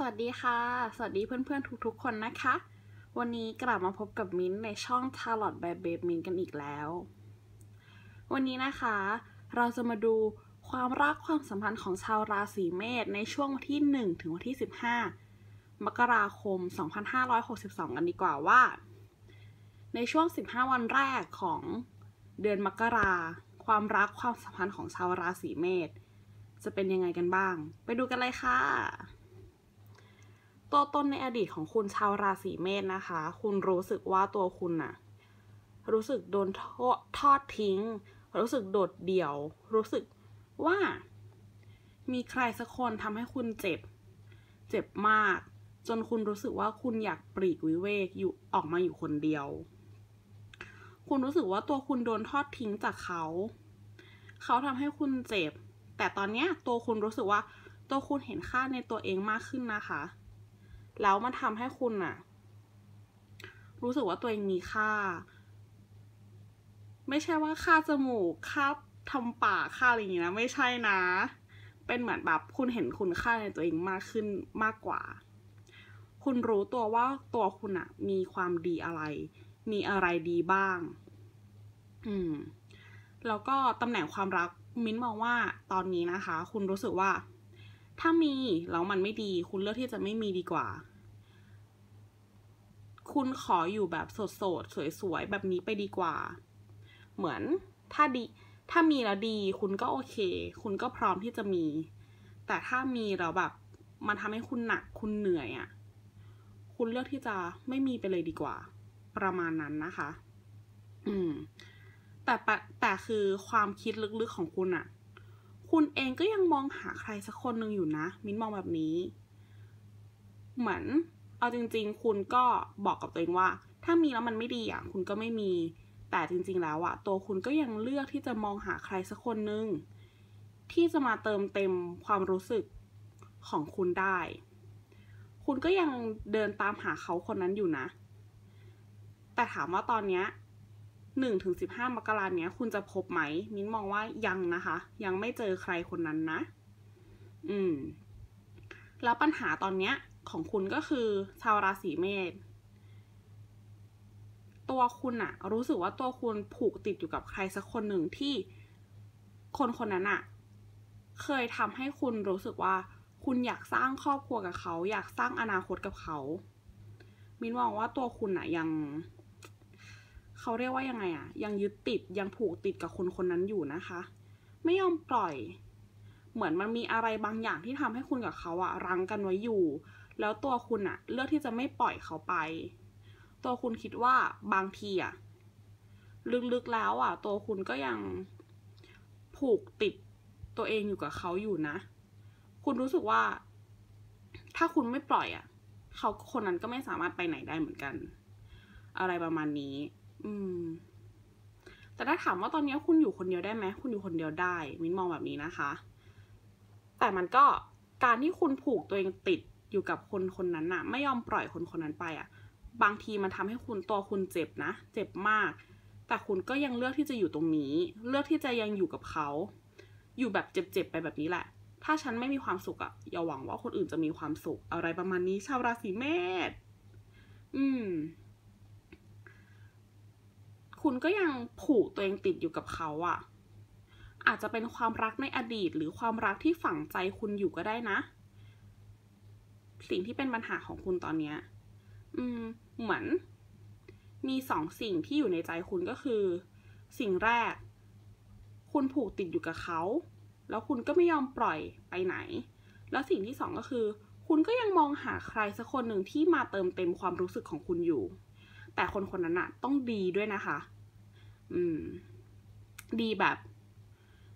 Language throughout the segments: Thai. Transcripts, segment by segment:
สวัสดีค่ะ สวัสดีเพื่อนๆ ทุกๆ คนนะคะ วันนี้กลับมาพบกับมิ้นในช่อง t a l o t แบบเบบมิ้นกันอีกแล้ว วันนี้นะคะ เราจะมาดูความรักความสัมพันธ์ของชาวราศีเมษในช่วงวันที่ 1 ถึงวันที่ 15 มกราคม 2562 กันดีกว่าว่า ในช่วง 15 วันแรกของเดือนมกราความรักความสัมพันธ์ของชาวราศีเมษจะเป็นยังไงกันบ้าง ไปดูกันเลยค่ะ ตัวตนในอดีตของคุณชาวราศีเมษนะคะ คุณรู้สึกว่าตัวคุณน่ะ รู้สึกโดนทอดทิ้ง รู้สึกโดดเดี่ยว รู้สึกว่า มีใครสักคนทำให้คุณเจ็บ เจ็บมาก จนคุณรู้สึกว่าคุณอยากปลีกวิเวกอยู่ออกมาอยู่คนเดียว คุณรู้สึกว่าตัวคุณโดนทอดทิ้งจากเขา เขาทำให้คุณเจ็บ แต่ตอนเนี้ยตัวคุณรู้สึกว่า ตัวคุณเห็นค่าในตัวเองมากขึ้นนะคะ แล้วมันทำให้คุณอะรู้สึกว่าตัวเองมีค่า ไม่ใช่ว่าค่าจมูกค่าทำปากค่าอะไรอย่างนี้นะ ไม่ใช่นะ เป็นเหมือนแบบคุณเห็นคุณค่าในตัวเองมากขึ้นมากกว่า คุณรู้ตัวว่าตัวคุณอะมีความดีอะไร มีอะไรดีบ้าง อืม แล้วก็ตำแหน่งความรักมิ้นมองว่าตอนนี้นะคะ คุณรู้สึกว่า ถ้ามีแล้วมันไม่ดี คุณเลือกที่จะไม่มีดีกว่า คุณขออยู่แบบโสดๆ สวยๆ แบบนี้ไปดีกว่า เหมือนถ้าดี ถ้ามีแล้วดี คุณก็โอเค คุณก็พร้อมที่จะมี แต่ถ้ามีแล้วแบบ มันทำให้คุณหนัก คุณเหนื่อยอะ่ะ คุณเลือกที่จะไม่มีไปเลยดีกว่า ประมาณนั้นนะคะ อืม แต่แต่คือความคิดลึกๆของคุณอะคุณเองก็ยังมองหาใครสักคนหนึ่งอยู่นะ มิ้นมองแบบนี้ เหมือน เอาจริง ๆ คุณก็บอกกับตัวเองว่า ถ้ามีแล้วมันไม่ดีอะคุณก็ไม่มี แต่จริง ๆ แล้วอะตัวคุณก็ยังเลือกที่จะมองหาใครสักคนหนึ่งที่จะมาเติมเต็มความรู้สึกของคุณได้ คุณก็ยังเดินตามหาเขาคนนั้นอยู่นะ แต่ถามว่าตอนเนี้ยหนึ่งถึงสิบห้ามกราเนี้ย คุณจะพบไหม มิ้นมองว่ายังนะคะ ยังไม่เจอใครคนนั้นนะ อืม แล้วปัญหาตอนเนี้ยของคุณก็คือชาวราศีเมษตัวคุณอะรู้สึกว่าตัวคุณผูกติดอยู่กับใครสักคนหนึ่งที่คนคนนั้นอะเคยทำให้คุณรู้สึกว่าคุณอยากสร้างครอบครัวกับเขา อยากสร้างอนาคตกับเขา มินมองว่าตัวคุณอะยัง เขาเรียกว่ายังไงอะยังยึดติดยังผูกติดกับคนคนนั้นอยู่นะคะ ไม่ยอมปล่อย เหมือนมันมีอะไรบางอย่างที่ทำให้คุณกับเขาอะรั้งกันไว้อยู่ แล้วตัวคุณอะเลือกที่จะไม่ปล่อยเขาไป ตัวคุณคิดว่าบางทีอะลึกๆแล้วอะตัวคุณก็ยังผูกติดตัวเองอยู่กับเขาอยู่นะ คุณรู้สึกว่า ถ้าคุณไม่ปล่อยอะเขาคนนั้นก็ไม่สามารถไปไหนได้เหมือนกัน อะไรประมาณนี้ อืม แต่ถ้าถามว่าตอนนี้คุณอยู่คนเดียวได้ไหมคุณอยู่คนเดียวได้ มิ้นมองแบบนี้นะคะ แต่มันก็การที่คุณผูกตัวเองติด อยู่กับคนคนนั้นน่ะ ไม่ยอมปล่อยคนคนนั้นไปอะ บางทีมันทำให้คุณตัวคุณเจ็บนะ เจ็บมาก แต่คุณก็ยังเลือกที่จะอยู่ตรงนี้ เลือกที่จะยังอยู่กับเขา อยู่แบบเจ็บๆไปแบบนี้แหละ ถ้าฉันไม่มีความสุขอะ อย่าหวังว่าคนอื่นจะมีความสุข อะไรประมาณนี้ ชาวราศีเมษ อืม คุณก็ยังผูกตัวเองติดอยู่กับเขาอะ่ะ อาจจะเป็นความรักในอดีตหรือความรักที่ฝังใจคุณอยู่ก็ได้นะ สิ่งที่เป็นปัญหาของคุณตอนเนี้ย อืม เหมือน มีสองสิ่งที่อยู่ในใจคุณก็คือ สิ่งแรก คุณผูกติดอยู่กับเขา แล้วคุณก็ไม่ยอมปล่อยไปไหน แล้วสิ่งที่สองก็คือ คุณก็ยังมองหาใครสักคนหนึ่งที่มาเติมเต็มความรู้สึกของคุณอยู่ แต่คนคนนั้นอะต้องดีด้วยนะคะ อืม ดีแบบ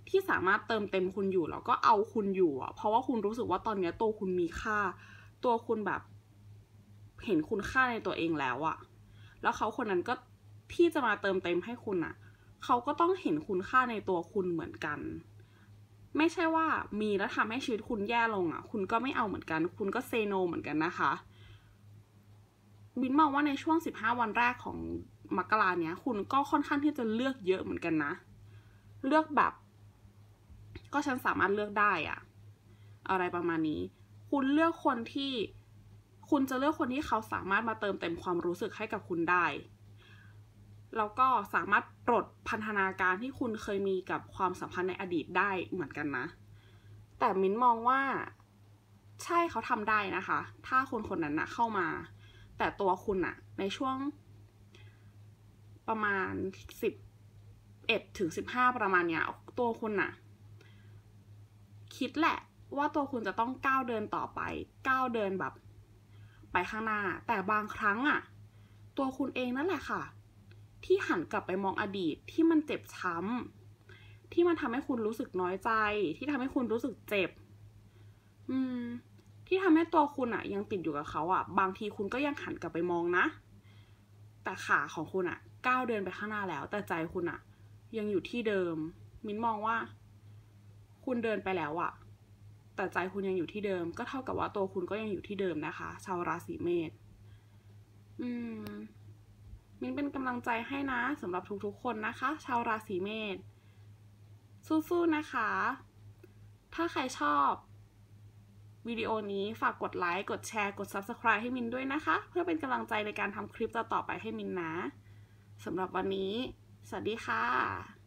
ที่สามารถเติมเต็มคุณอยู่แล้วก็เอาคุณอยู่อะเพราะว่าคุณรู้สึกว่าตอนนี้ตัวคุณมีค่า ตัวคุณแบบ เห็นคุณค่าในตัวเองแล้วอะแล้วเขาคนนั้นก็ที่จะมาเติมเต็มให้คุณอะเขาก็ต้องเห็นคุณค่าในตัวคุณเหมือนกัน ไม่ใช่ว่ามีแล้วทำให้ชีวิตคุณแย่ลงอะคุณก็ไม่เอาเหมือนกัน คุณก็เซโนเหมือนกันนะคะบินมองว่าในช่วงสิบห้าวันแรกของมกราเนี้ย คุณก็ค่อนข้างที่จะเลือกเยอะเหมือนกันนะ เลือกแบบ ก็ฉันสามารถเลือกได้อะอะไรประมาณนี้ คุณเลือกคนที่ คุณจะเลือกคนที่เขาสามารถมาเติมเต็มความรู้สึกให้กับคุณได้ แล้วก็สามารถปลดพันธนาการที่คุณเคยมีกับความสัมพันธ์ในอดีตได้เหมือนกันนะ แต่มิ้นมองว่าใช่เขาทำได้นะคะ ถ้าคนคนนั้นนะเข้ามา แต่ตัวคุณอะในช่วง ประมาณสิบเอ็ดถึงสิบห้าประมาณเนี้ยตัวคุณอะคิดแหละ ว่าตัวคุณจะต้องก้าวเดินต่อไป ก้าวเดินแบบ ไปข้างหน้า แต่บางครั้งอะตัวคุณเองนั่นแหละค่ะ ที่หันกลับไปมองอดีตที่มันเจ็บช้ำที่มันทำให้คุณรู้สึกน้อยใจ ที่ทำให้คุณรู้สึกเจ็บ อืม ที่ทำให้ตัวคุณอะยังติดอยู่กับเขาอะบางทีคุณก็ยังหันกลับไปมองนะ แต่ขาของคุณอะก้าวเดินไปข้างหน้าแล้ว แต่ใจคุณอะยังอยู่ที่เดิม มิ้นมองว่า คุณเดินไปแล้วอะ แต่ใจคุณยังอยู่ที่เดิม ก็เท่ากับว่าตัวคุณก็ยังอยู่ที่เดิมนะคะ ชาวราศีเมษอืมมินเป็นกำลังใจให้นะสำหรับทุกๆคนนะคะ ชาวราศีเมษสู้ๆนะคะ ถ้าใครชอบวิดีโอนี้ฝากกดไลค์ กดแชร์ กด Subscribe ให้มินด้วยนะคะ เพื่อเป็นกำลังใจในการทำคลิปต่อๆไปให้มินนะสำหรับวันนี้ สวัสดีค่ะ